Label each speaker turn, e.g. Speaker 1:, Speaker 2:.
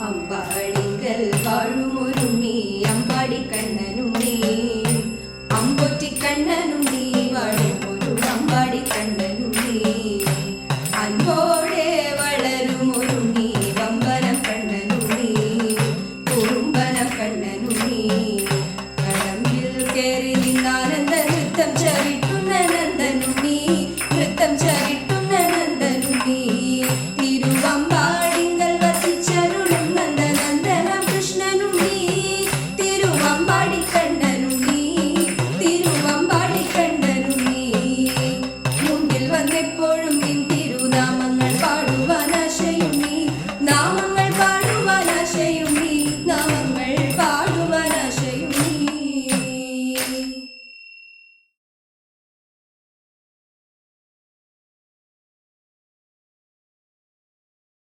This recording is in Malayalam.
Speaker 1: അമ്പാടികൾ വാഴുമൊരുണ്ണി അമ്പാടി നീ. അമ്പൊറ്റി കണ്ണനുണ്ണി വാഴുമൊരു അമ്പാടി കണ്ണനുണ്ണി അൻപോടെ വളരുമൊരുണ്ണി വമ്പനം കണ്ണനുണ്ണി കുറുമ്പനം കണ്ണനുണ്ണി കടമ്പിൽ കയറി നിന്നാനന്ദന എപ്പോഴും